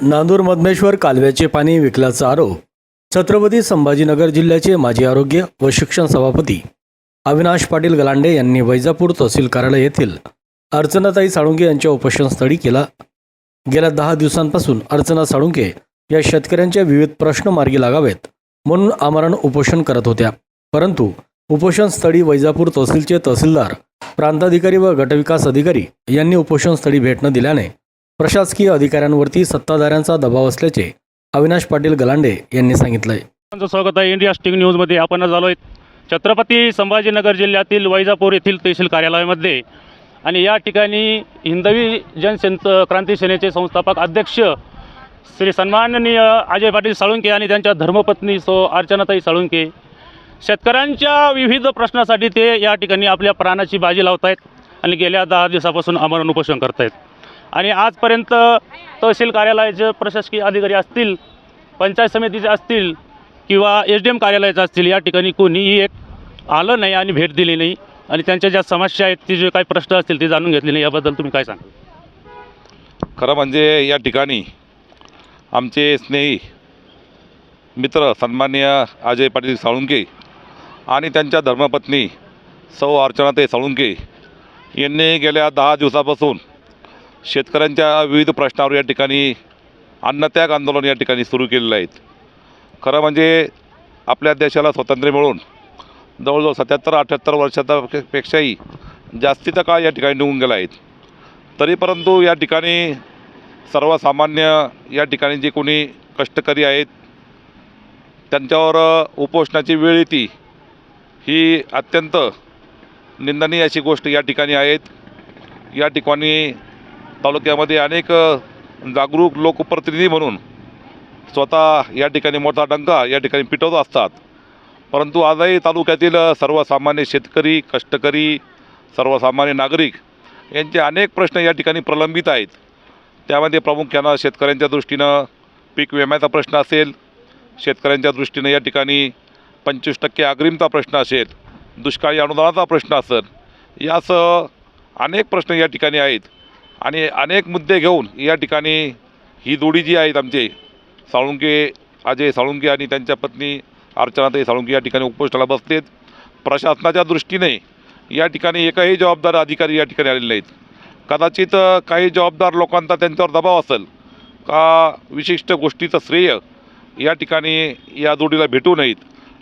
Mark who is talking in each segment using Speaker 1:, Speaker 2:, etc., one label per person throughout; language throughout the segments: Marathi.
Speaker 1: नांदूर मधमेश्वर कालव्याचे पाणी विकल्याचा आरोप छत्रपती संभाजीनगर जिल्ह्याचे माजी आरोग्य व शिक्षण सभापती अविनाश पाटील गलांडे यांनी वैजापूर तहसील कार्यालय येथील अर्चनाताई साळुंके यांच्या उपोषणस्थळी केला. गेल्या दहा दिवसांपासून अर्चना साळुंके या शेतकऱ्यांच्या विविध प्रश्न मार्गी लागावेत म्हणून आमरण उपोषण करत होत्या. परंतु उपोषणस्थळी वैजापूर तहसीलचे तहसीलदार प्रांताधिकारी व गटविकास अधिकारी यांनी उपोषणस्थळी भेट न दिल्याने प्रशासकीय अधिकाऱ्यांवरती सत्ताधाऱ्यांचा दबाव असल्याचे अविनाश पाटील गलांडे यांनी सांगितलंय.
Speaker 2: तुमचं स्वागत आहे इंडिया स्टिंग न्यूजमध्ये. आपण आज आहे छत्रपती संभाजीनगर जिल्ह्यातील वैजापूर येथील तहसील कार्यालयामध्ये. आणि या ठिकाणी हिंदवी जनसेन क्रांती सेनेचे संस्थापक अध्यक्ष श्री सन्माननीय अजय पाटील साळुंके आणि त्यांच्या धर्मपत्नी सो अर्चनाताई साळुंके शेतकऱ्यांच्या विविध प्रश्नासाठी ते या ठिकाणी आपल्या प्राणाची बाजी लावत आहेत आणि गेल्या दहा दिवसापासून आमरण उपोषण करत आहेत आणि आजपर्यंत तहसील कार्यालयाचे प्रशासकीय अधिकारी असतील पंचायत समितीचे असतील किंवा एस डी एम कार्यालयाचं असतील या ठिकाणी कोणीही एक आलं नाही आणि भेट दिली नाही. आणि त्यांच्या ज्या समस्या आहेत ते जे काही प्रश्न असतील ते जाणून घेतले नाही. याबद्दल तुम्ही काय सांगा
Speaker 3: खरं म्हणजे या ठिकाणी आमचे स्नेही मित्र सन्माननीय अजय पाटील साळुंके आणि त्यांच्या धर्मपत्नी सौ अर्चनाते साळुंके यांनी गेल्या दहा दिवसापासून शेतकऱ्यांच्या विविध प्रश्नावर या ठिकाणी अन्नत्याग आंदोलन या ठिकाणी सुरू केलेलं आहेत. खरं म्हणजे आपल्या देशाला स्वातंत्र्य मिळून जवळजवळ सत्याहत्तर अठ्याहत्तर वर्षाचा पेक्षाही जास्तीचा काळ या ठिकाणी निघून गेला आहेत तरी परंतु या ठिकाणी सर्वसामान्य या ठिकाणी जे कोणी कष्टकरी आहेत त्यांच्यावर उपोषणाची वेळ येते ही अत्यंत निंदनीय अशी गोष्ट या ठिकाणी आहेत या ठिकाणी तालुक्यामध्ये अनेक जागरूक लोकप्रतिनिधी म्हणून स्वतः या ठिकाणी मोठा डंका या ठिकाणी पिटवत असतात. परंतु आजही तालुक्यातील सर्वसामान्य शेतकरी कष्टकरी सर्वसामान्य नागरिक यांचे अनेक प्रश्न या ठिकाणी प्रलंबित आहेत. त्यामध्ये प्रामुख्यानं शेतकऱ्यांच्या दृष्टीनं पीक विम्याचा प्रश्न असेल शेतकऱ्यांच्या दृष्टीनं या ठिकाणी पंचवीस टक्के अग्रिमचा प्रश्न असेल दुष्काळी अनुदानाचा प्रश्न असेल यासह अनेक प्रश्न या ठिकाणी आहेत. आणि अनेक मुद्दे घेऊन या ठिकाणी ही जोडी जी आहेत आमचे साळुंके अजय साळुंके आणि त्यांच्या पत्नी अर्चनाताई साळुंके या ठिकाणी उपोष्टाला बसतेत प्रशासनाच्या दृष्टीने या ठिकाणी एकही जबाबदार अधिकारी या ठिकाणी आलेले नाहीत. कदाचित काही जबाबदार लोकांचा त्यांच्यावर दबाव असेल का विशिष्ट गोष्टीचं श्रेय या ठिकाणी या जोडीला भेटू नयेत.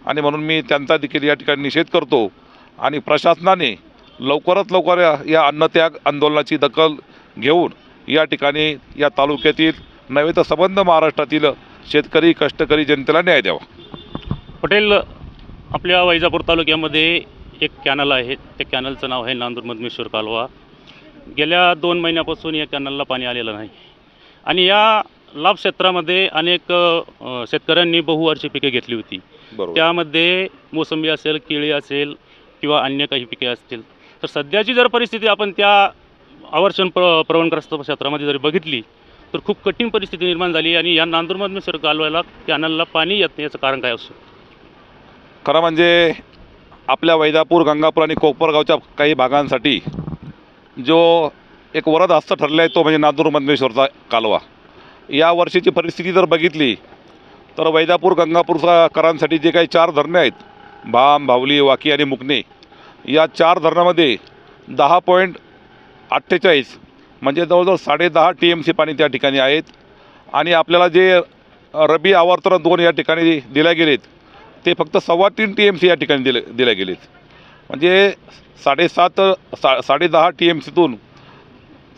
Speaker 3: आणि म्हणून मी त्यांचा देखील या ठिकाणी निषेध करतो आणि प्रशासनाने लवकरात लवकर या- या अन्नत्याग आंदोलनाची दखल घेऊन या ठिकाणी या तालुक्यातील नव्हे तर संबंध महाराष्ट्रातील शेतकरी कष्टकरी जनतेला न्याय द्यावा.
Speaker 2: पटेल आपल्या वैजापूर तालुक्यामध्ये एक कॅनल आहे. त्या कॅनलचं नाव आहे नांदूर मधमेश्वर कालवा. गेल्या दोन महिन्यापासून या कॅनलला पाणी आलेलं नाही. आणि या लाभ क्षेत्रामध्ये अनेक शेतकऱ्यांनी बहुवार्षिक पिके घेतली होती. त्यामध्ये मोसंबी असेल केळी असेल किंवा अन्य काही पिके असतील. तर सध्याची जर परिस्थिती आपण त्या आवर्षण प्र प्रवणग्रस्त क्षेत्रामध्ये जरी बघितली तर खूप कठीण परिस्थिती निर्माण झाली आणि या नांदूरमधून सर कालवायला कॅनलला पाणी येत नाही याचं कारण काय असतं?
Speaker 3: खरं म्हणजे आपल्या वैदापूर गंगापूर आणि कोपरगावच्या काही भागांसाठी जो एक वरद हस्त ठरला आहे तो म्हणजे नांदूर मधमेश्वरचा कालवा. या वर्षीची परिस्थिती जर बघितली तर वैदापूर गंगापूरचा करांसाठी जे काही चार धरणे आहेत भाम भावली वाकी आणि मुकणे या चार धरणामध्ये दहा पॉईंट अठ्ठेचाळीस. म्हणजे जवळजवळ साडेदहा टी एम सी पाणी त्या ठिकाणी आहेत. आणि आपल्याला जे रबी आवर्तन दोन या ठिकाणी दिल्या गेलेत ते फक्त सव्वा तीन टी एम सी या ठिकाणी दिले दिल्या गेलेत. म्हणजे साडेसात सा साडेदहा टी एम सीतून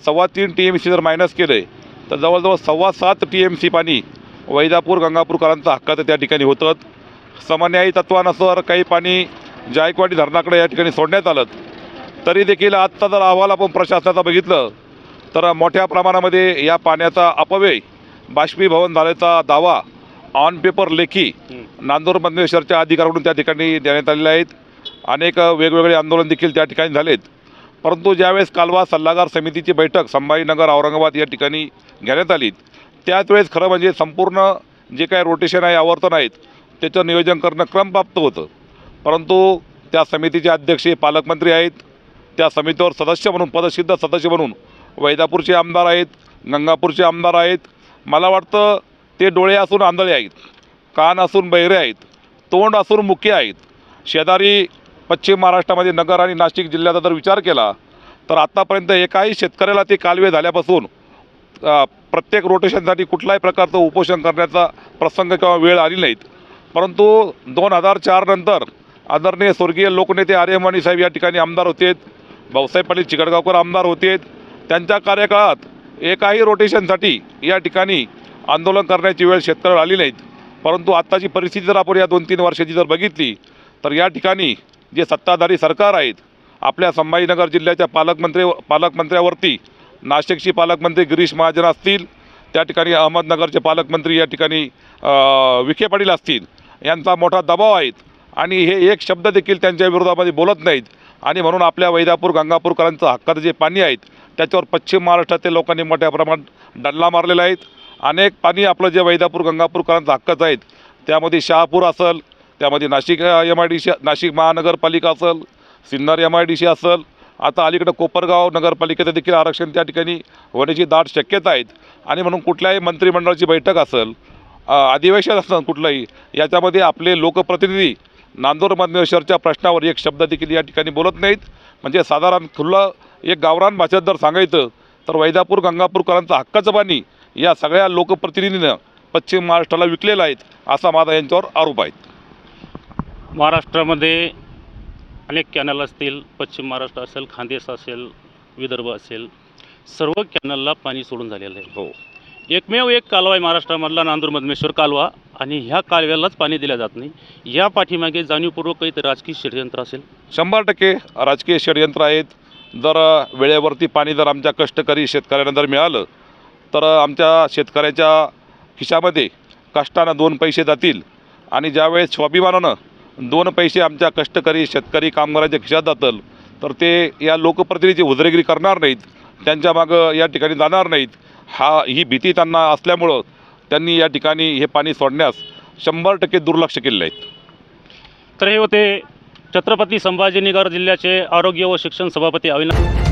Speaker 3: सव्वा तीन टी एम सी जर मायनस केलं आहे तर जवळजवळ सव्वा सात टी एम सी पाणी वैदापूर गंगापूरकरांचा हक्काचं त्या ठिकाणी होतं समन्यायी तत्वानुसार काही पाणी जायकवाडी धरणाकडे या ठिकाणी सोडण्यात आलं तरी देखील आत्ता जर अहवाल आपण प्रशासनाचा बघितलं तर मोठ्या प्रमाणामध्ये या पाण्याचा अपव्यय बाष्पीभवन झाल्याचा दावा ऑन पेपर लेखी नांदूर मधमेश्वरच्या अधिकाऱ्यांकडून त्या ठिकाणी देण्यात आलेले आहेत. अनेक वेगवेगळे आंदोलन देखील त्या ठिकाणी झालेत. परंतु ज्यावेळेस कालवा सल्लागार समितीची बैठक संभाजीनगर औरंगाबाद या ठिकाणी घेण्यात आली त्याच वेळेस खरं म्हणजे संपूर्ण जे काय रोटेशन आहे आवर्तन आहेत त्याचं नियोजन करणं क्रमप्राप्त होतं. परंतु त्या समितीचे अध्यक्ष हे पालकमंत्री आहेत. त्या समितीवर सदस्य म्हणून पदसिद्ध सदस्य म्हणून वैदापूरचे आमदार आहेत गंगापूरचे आमदार आहेत. मला वाटतं ते डोळे असून आंधळे आहेत कान असून बहिरे आहेत तोंड असून मुख्य आहेत. शेजारी पश्चिम महाराष्ट्रामध्ये नगर आणि नाशिक जिल्ह्याचा जर विचार केला तर आत्तापर्यंत एकाही शेतकऱ्याला ते कालवे झाल्यापासून प्रत्येक रोटेशनसाठी कुठल्याही प्रकारचं उपोषण करण्याचा प्रसंग किंवा वेळ आली नाहीत. परंतु दोन हजार चारनंतर आदरणीय स्वर्गीय लोकनेते आर्यमानी साहेब या ठिकाणी आमदार होते. भाऊसाहेब पाटील चिकडगावकर आमदार होते त्यांच्या कार्यकाळात एकाही रोटेशनसाठी या ठिकाणी आंदोलन करण्याची वेळ शेतकऱ्यावर आली नाहीत. परंतु आत्ताची परिस्थिती जर आपण या दोन तीन वर्षाची जर बघितली तर या ठिकाणी जे सत्ताधारी सरकार आहेत आपल्या संभाजीनगर जिल्ह्याच्या पालकमंत्री पालकमंत्र्यावरती नाशिकची पालकमंत्री गिरीश महाजन असतील त्या ठिकाणी अहमदनगरचे पालकमंत्री या ठिकाणी विखे पाटील असतील यांचा मोठा दबाव आहेत. आणि हे एक शब्द देखील त्यांच्या विरोधामध्ये बोलत नाहीत. आणि म्हणून आपल्या वैदापूर गंगापूरकरांचं हक्काचं जे पाणी आहेत त्याच्यावर पश्चिम महाराष्ट्रातील लोकांनी मोठ्या प्रमाणात डल्ला मारलेला आहेत अनेक पाणी आपलं जे वैदापूर गंगापूरकरांचं हक्काचं आहेत त्यामध्ये शहापूर असेल त्यामध्ये Nashik M I D C Nashik महानगरपालिका असेल Sinnar M I D C असेल आता अलीकडं कोपरगाव नगरपालिकेचं देखील आरक्षण त्या ठिकाणी होण्याची दाट शक्यता आहेत. आणि म्हणून कुठल्याही मंत्रिमंडळाची बैठक असेल अधिवेशन असेल कुठलंही याच्यामध्ये आपले लोकप्रतिनिधी नांदूर मधनेश्वरच्या प्रश्नावर एक शब्द देखील या ठिकाणी बोलत नाहीत. म्हणजे साधारण खुल्लं एक गावरान भाषेत जर सांगायचं तर वैदापूर गंगापूरकरांचं हक्काचं पाणी या सगळ्या लोकप्रतिनिधीनं पश्चिम महाराष्ट्राला विकलेलं आहेत असा माझा यांच्यावर आरोप आहे.
Speaker 2: महाराष्ट्रामध्ये अनेक कॅनल असतील पश्चिम महाराष्ट्र असेल खानदेश असेल विदर्भ असेल सर्व कॅनलला पाणी सोडून झालेलं आहे.
Speaker 3: हो.
Speaker 2: एकमेव एक कालवा आहे महाराष्ट्रामधला नांदूर मधमेश्वर कालवा. आणि ह्या कालव्यालाच पाणी दिलं जात नाही. या पाठीमागे जाणीवपूर्वक काहीतरी राजकीय षडयंत्र असेल.
Speaker 3: शंभर टक्के राजकीय षडयंत्र आहेत. जर वेळेवरती पाणी जर आमच्या कष्टकरी शेतकऱ्यांना जर मिळालं तर आमच्या शेतकऱ्याच्या खिशामध्ये कष्टानं दोन पैसे जातील. आणि ज्यावेळेस स्वाभिमानानं दोन पैसे आमच्या कष्टकरी शेतकरी कामगारांच्या खिशात जातील तर ते या लोकप्रतिनिधीची उदरेगिरी करणार नाहीत. त्यांच्या मागं या ठिकाणी जाणार नाहीत. हा ही भीती त्यांना असल्यामुळं त्यांनी या ठिकाणी हे पाणी सोडण्यास शंभर टक्के दुर्लक्ष केले आहेत
Speaker 2: तर हे होते छत्रपती संभाजीनगर जिल्ह्याचे आरोग्य व शिक्षण सभापती अविनाश